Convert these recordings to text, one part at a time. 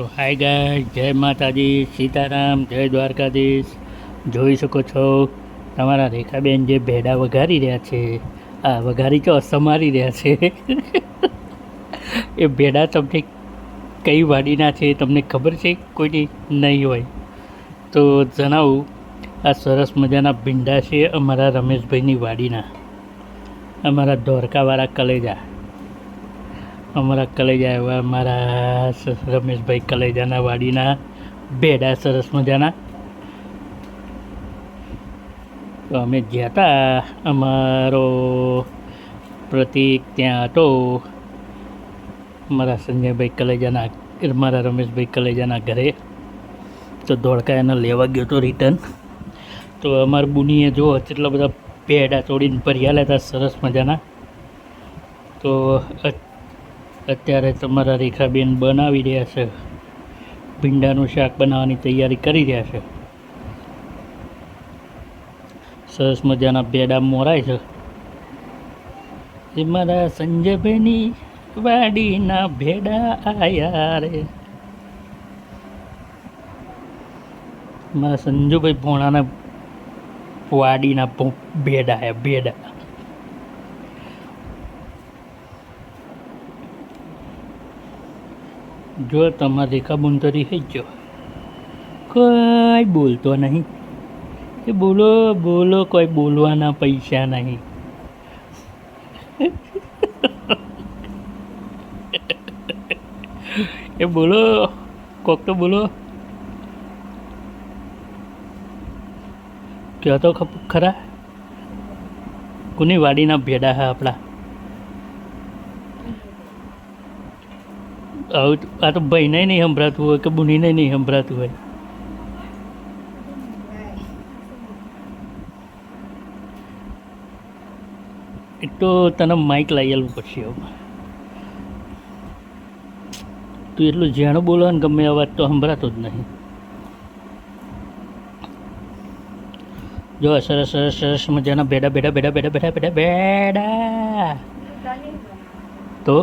તો હાય ગાય, જય માતાજી, સીતારામ, જય દ્વારકાધીશ. જોઈ શકો છો, તમારા રેખાબેન જે ભેડા વઘારી રહ્યા છે, આ વઘારી તો સમારી રહ્યા છે. એ ભેડા તમને કઈ વાડીના છે તમને ખબર છે? કોઈની નહીં હોય. તો જણાવું, આ સરસ મજાના ભીંડા છે અમારા રમેશભાઈની વાડીના. અમારા ધોરકાવાળા કલેજા. અમારા કલેજા એવા, મારા રમેશભાઈ કલેજાના, વાડીના, ભેડા, સરસ મજાના. તો અમે ગયા હતા અમારો પ્રતિક ત્યાં હતો. મારા સંજયભાઈ કલેજાના, મારા રમેશભાઈ કલેજાના ઘરે. તો ધોળકા એને લેવા ગયો હતો રિટર્ન તો અમારા બુનીએ જો કેટલા બધા ભેડા તોડીને ભર્યા લેતા, સરસ મજાના. તો અત્યારે તમારા રેખાબેન બનાવી રહ્યા છે. ભીંડાનું શાક બનાવવાની તૈયારી કરી રહ્યા છે. સરસ મજાના ભેડા મોરાય છે. એ મારા સંજયભાઈની વાડીના ભેડા આયા રે. મારા સંજુભાઈ ભોણાના વાડીના ભેડા આયા, ભેડા. જો તમારી રેખાબુંતરી થઈ ગયો કોઈ બોલતો નહીં. એ બોલો બોલો, કોઈ બોલવાના પૈસા નહીં. એ બોલો, કોક તો બોલો. કહો તો ખરા? કોની વાડીના ભેડા હા આપણા? આવું આ તો ભાઈને નહીં સંભળાતું હોય કે બુનીને નહીં સંભળાતું હોય. એ તો તને માઇક લઈ આલવું પડશે હવે તું એટલું જાણું બોલો ને ગમે અવાજ તો સંભળાતો જ નહીં. જો સરસ સરસ સરસ મજાના બેડા બેડા બેડા બેડા બેડા બેડા બેડા તો?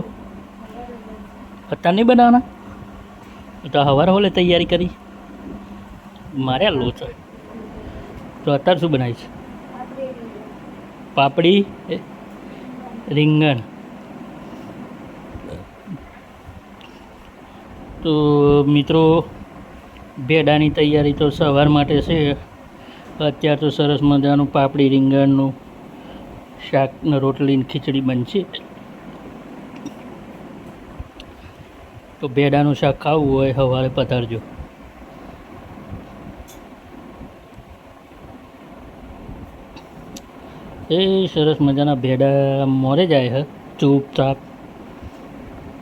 અત્યારે નહીં બનાવવાના? તો હવાર હોલે તૈયારી કરી. મારે આ લોચો. તો અત્યારે શું બનાવીશ? પાપડી રીંગણ. તો મિત્રો, ભેડાની તૈયારી તો સવાર માટે છે. અત્યારે તો સરસ મજાનું પાપડી, રીંગણનું શાક રોટલીની રોટલી ખીચડી બનશે. તો ભેડાનું શાક ખાવું હોય સવારે પધારજો. એ સરસ મજાના ભેડા મોરે જાય હે. ચૂપચાપ.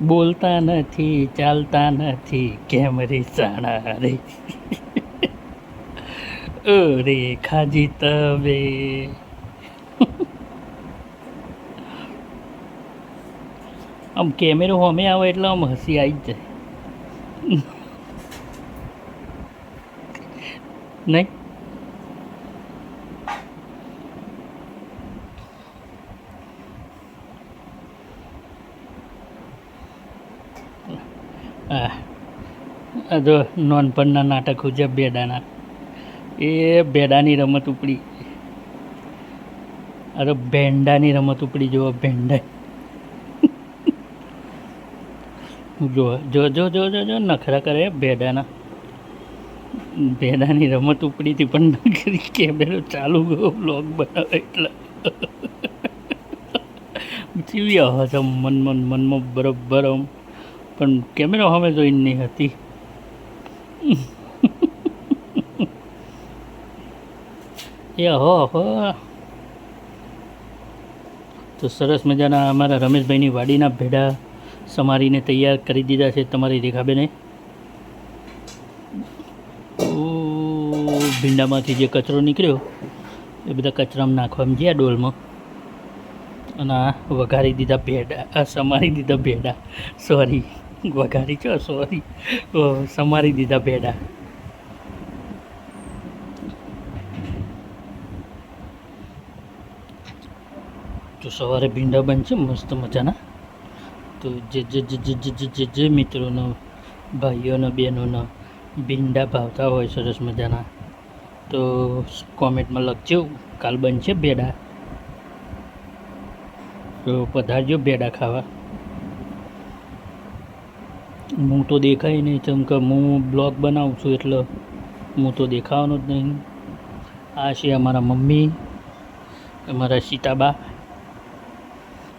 બોલતા નથી, ચાલતા નથી, કેમ રે સાણા રે? ઓ રે ખાજી તવે. આમ કેમેરો હોમે આવે એટલે આમ હસી આવી જ જાય. નહીં? હા જો નોનપણના નાટક છે બેડાના. એ બેડાની રમત ઉપડી. અરે ભેંડાની રમત ઉપડી, જુઓ ભેંડા. જો જો જો જો જો જો, નખરા કરે ભેડાના. ભેડાની રમત ઉપડી હતી પણ નખરી કેમેરો ચાલુ ગયો બ્લોગ બનાવે એટલે. જીવી હશે મન મન, મનમાં બરોબર આમ. પણ કેમેરો હવે જોઈને નહીં હતી. એ હો હો. તો સરસ મજાના અમારા રમેશભાઈની વાડીના ભેડા સમારીને તૈયાર કરી દીધા છે તમારી રેખાબેને. ભીંડામાંથી જે કચરો નીકળ્યો, એ બધા કચરામાં નાખવામાં ગયા ડોલમાં. અને આ વઘારી દીધા ભેડા, આ સમારી દીધા ભેડા. સોરી વઘારી છો? સોરી સમારી દીધા ભેડા. તો સવારે ભીંડા બનશે, મસ્ત મજાના. તો જે જે જે જે મિત્રોનો, ભાઈઓનો, બહેનોનો ભીંડા ભાવતા હોય સરસ મજાના, તો કોમેન્ટમાં લખજો, કાલ બનશે ભેડા. તો પધારજો ભેડા ખાવા. હું તો દેખાય નહીં, કેમ કે હું બ્લોગ બનાવું છું એટલે હું તો દેખાવાનો જ નહીં. આ છે અમારા મમ્મી, અમારા સીતાબા.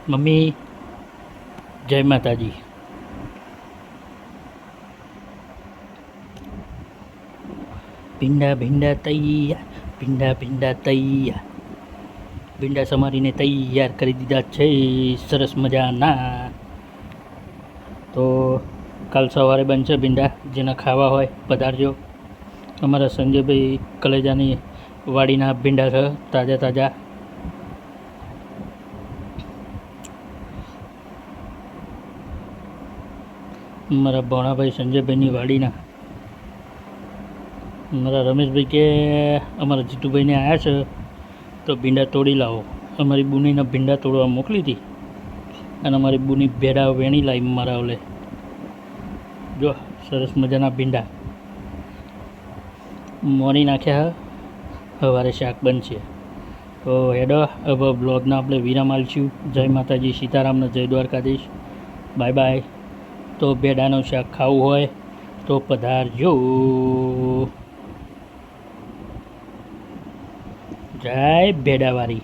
મમ્મી જય માતાજી. ભીંડા ભીંડા તૈયાર ભીંડા ભીંડા તૈયાર. ભીંડા સમારીને તૈયાર કરી દીધા છે, સરસ મજાના. તો કાલ સવારે બનશે ભીંડા, જેને ખાવા હોય પધારજો. અમારા સંજયભાઈ કલેજાની વાડીના ભીંડા છે, તાજા તાજા. મારા ભોણાભાઈ સંજયભાઈની વાડીના. મારા રમેશભાઈ કે, અમારા જીતુભાઈને આવ્યા છે, તો ભીંડા તોડી લાવો. અમારી બુનીના ભીંડા તોડવા મોકલી હતી. અને અમારી બુની ભેડા વેણી લાવી મારા ઓલે. જો, સરસ મજાના ભીંડા. મોરી નાખ્યા સવારે શાક બનશે. તો હેડો હવે બ્લોગના આપણે વિરામ આલશું. જય માતાજી, સીતારામને જય દ્વારકાધીશ. Bye bye. તો ભેડાનું શાક ખાવું હોય તો પધારજો. જય ભેડાવાળી